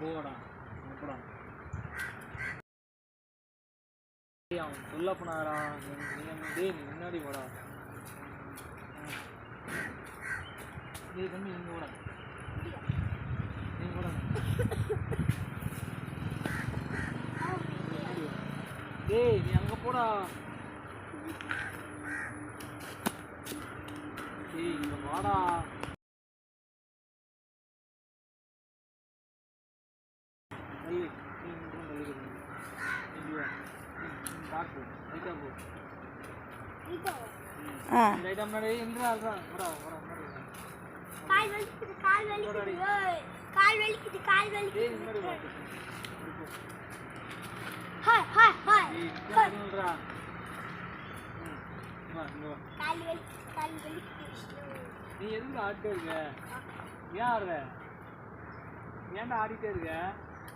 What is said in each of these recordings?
போடா போடா டேய் அவன் சொல்ல போனாரா? நீ முன்னாடி போடா. டேய் தம்பி நீங்க போடா. நீங்க போடா. டேய் நீ அங்கே போடா. டேய் இங்க வாடா. நீ இங்க ம் நீ எதுக்கு ஆடிட்டே இருக்க? ஏன் ஆடுற? ஏன்டா ஆடிட்டே இருக்க?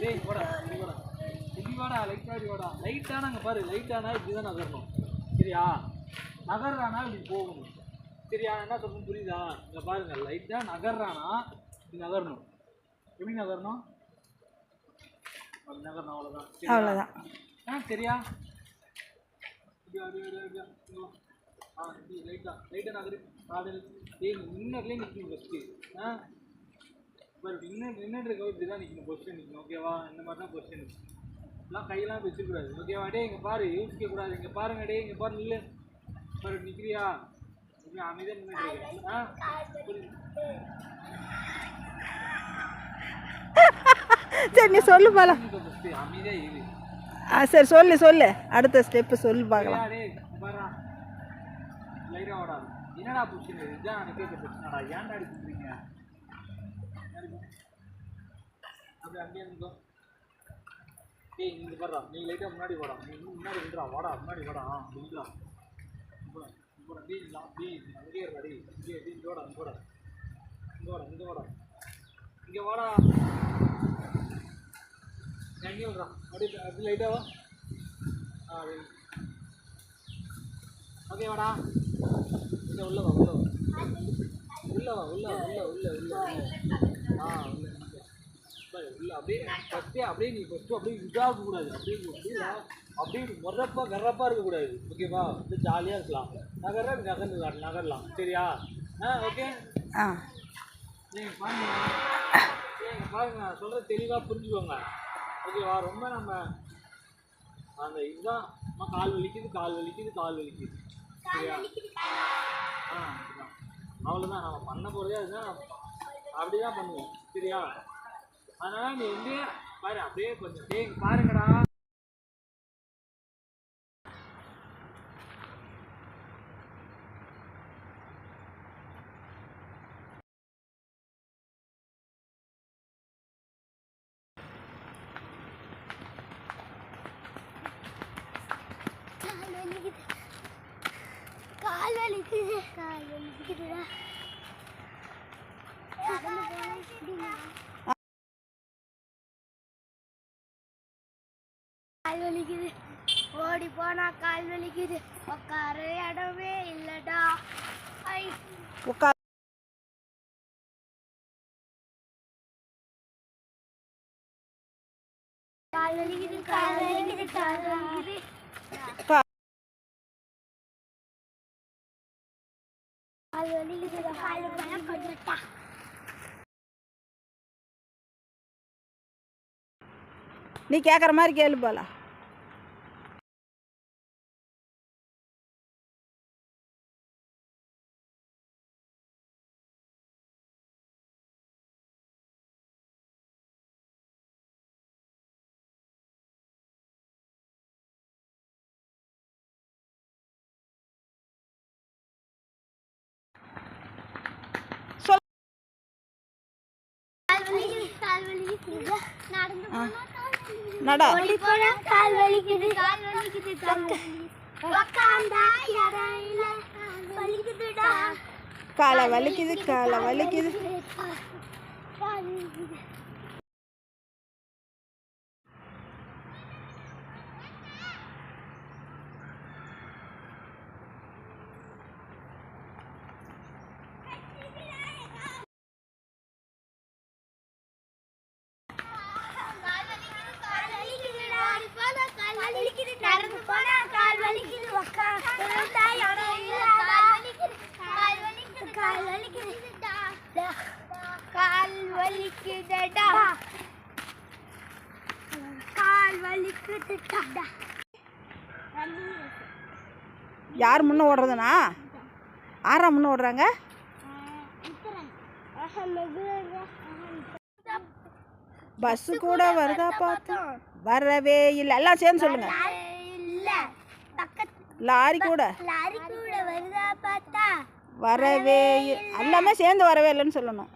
டேய் போடா போடா. இப்படி வாடா லைட்டா இப்படி வாடா. லைட்டானா அங்கே பாரு லைட்டானா இப்படி தான் நகரணும். சரியா? நகர்றானா இப்படி போகணும். சரியா? என்ன சொல்றேன்னு புரியுதா? இங்கே பாருங்க லைட்டாக நகர்றானா இப்படி நகரணும். எப்படி நகரணும்? நகரணும் அவ்வளோதான்? அவ்வளோதான் ஆ சரியா. ஆ இப்படி லைட்டா லைட்டா நகரு. காதல் ஏய் முன்னாடிலே நிற்கணும் ஃபஸ்ட்டு ஆ? பாரு நின்று நின்றுட்டு இருக்க இப்படி தான் நிற்கணும் பொசிஷன் நிற்கணும் ஓகேவா இந்த மாதிரி தான் பொசிஷன் எல்லாம் கையெல்லாம் வச்சுக்கூடாது ஓகேவா டே இங்கே பாரு யோசிக்க கூடாது இங்கே பாருங்க டே இங்கே பாரு நில்லு. பாரு நிற்கிறியா இப்படி அமைதியாக நின்றுட்டு ஆ? சரி நீ சொல்லு போலாம் அமைதியாக இரு. ஆ சரி சொல்லு சொல்லு. அடுத்த ஸ்டெப்பு சொல்லு பார்க்கலாம். என்னடா பொசிஷன் இதுதான் எனக்கு ஏன்டா அடி அப்படி அப்படியே அங்கேயே இருந்தோம் டேய் இங்க பாடுறா நீ லைட்டாக முன்னாடி வாடா. நீ இன்னும் முன்னாடி விடுறா வாடா முன்னாடி வாடா. ஆ விடுறா போடா டேய் இல்ல டேய் அங்கேயே இருடா டேய். இங்கே டேய் இங்கே வாடா இங்கே வாடா. இங்கே வாடா இங்கே வாடா. இங்கே வாடா. விடுறா அப்படியே அப்படி லைட்டாக வா. ஆ ஓகே வாடா. உள்ள உள்ள உள்ள உள்ள உள்ள உள்ள உள்ள ஆ உள்ள உள்ள. அப்படியே ஃபஸ்ட்டே அப்படியே நீ ஃபஸ்ட்டு அப்படியே இதாக கூடாது. அப்படியே அப்படியே அப்படியே முறப்பா கர்றப்பா இருக்கக்கூடாது ஓகேவா வந்து ஜாலியாக இருக்கலாம். நகர காட்டு நகரலாம். சரியா? ஆ ஓகே ஆ. நீங்கள் பாருங்க. நீங்கள் பாருங்க. நான் தெளிவாக புரிஞ்சுக்கோங்க. ஓகேவா ரொம்ப நம்ம அந்த இதுதான். அம்மா கால் வலிக்குது கால் வலிக்குது கால் வலிக்குது. சரியா? ஆ அவ்வளோதான் நம்ம பண்ண போகிறதே அதுதான். அப்படி தான் பண்ணுவோம். சரியா? அதனால் நீ வந்து பாரு அப்படியே கொஞ்சம் டேய் இங்க பாருங்கடா கால் வலிக்குது கால் வலிக்குது கால் வலிக்குதுடா கால் வலிக்குது. ஓடி போனா கால் வலிக்குது. உட்கார இடமே இல்லடா. ஐ. உட்கார் கால் வலிக்குது கால் வலிக்குது கால் வலிக்குது. கால் வலிக்குது கால் நீ கேட்குற மாதிரி கேளு போலாம் நடா. கால் வலிக்குது. கால் வலிக்குது கால் வலிக்குதுடா காலை வலிக்குது. காலை வலிக்குது கால் வலிக்குது நடந்து போனா கால் வலிக்குது உக்கா விழுந்தா இடம் இல்ல கால் வலிக்குது கால் வலிக்குது கால் வலிக்குதுடா கால் வலிக்குதுடா கால் வலிக்குதுடா யார் முன்னே ஓடுறதுனா ஆறா முன்னே ஓடுறாங்க? பஸ்ஸு கூட வருதா பார்த்தோம் வரவே இல்லை. எல்லாம் சேர்ந்து சொல்லுங்க. லாரி கூட. பார்த்தா வரவே எல்லாமே சேர்ந்து வரவே இல்லைன்னு சொல்லணும்.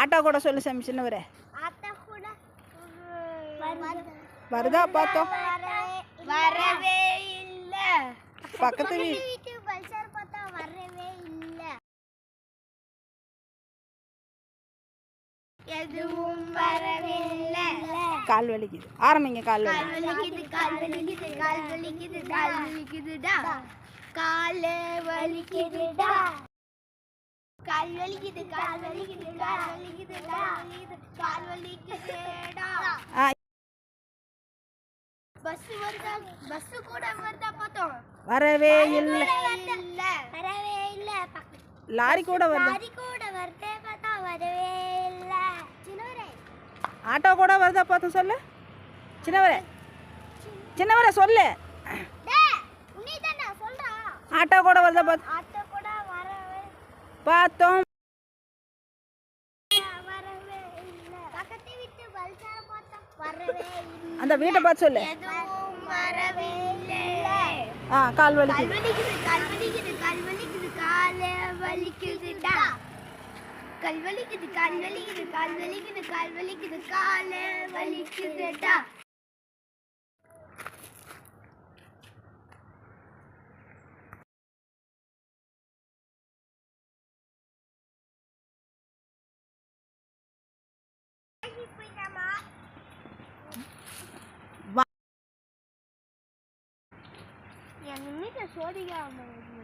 ஆட்டோ கூட சொல்லு சாமி சின்னவரே. வருது பார்த்தோம். வரவே இல்ல. பக்கத்து வீட்டு பல்சர் பார்த்தா வரவே இல்ல. எதுவும் வரவில்லை கால் வலிக்குது. ஆரம்பிங்க கால் வலி. கால் வலிக்குது கால் வலிக்குது கால் வலிக்குது கால் வலிக்குதுடா. கால் வலிக்குதுடா. கால் வலிக்குது கால் வலிக்குது கால் வலிக்குதுடா கால் வலிக்குதுடா. பஸ் வருதா? பஸ் கூட வருதா பார்த்தோம். வரவே இல்லை. வரவே இல்ல. லாரி கூட வருதா? லாரி கூட வருதே பார்த்தா வரவே இல்ல. சின்னவரே. ஆட்டோ கூட வருதா பார்த்தோம் சொல்லு. சின்னவரே. சின்னவரே சொல்லு. ஆட்டோ கூட வருதா பார்த்து ஆட்டோ கூட வரவே பார்த்தோம் வரவே இல்ல பக்கத்து வீட்டு பல்சார பார்த்தா வரவே இல்ல அந்த வீட்டை பார்த்து சொல்லு. ஆ கால் வலிக்குது. கால் வலிக்குது கால் வலிக்குது கால் வலிக்குதுடா. வலிக்குது கால் வலிக்குது கால் வலிக்குது கால் வலிக்குது கால் வலிக்குதுடா என்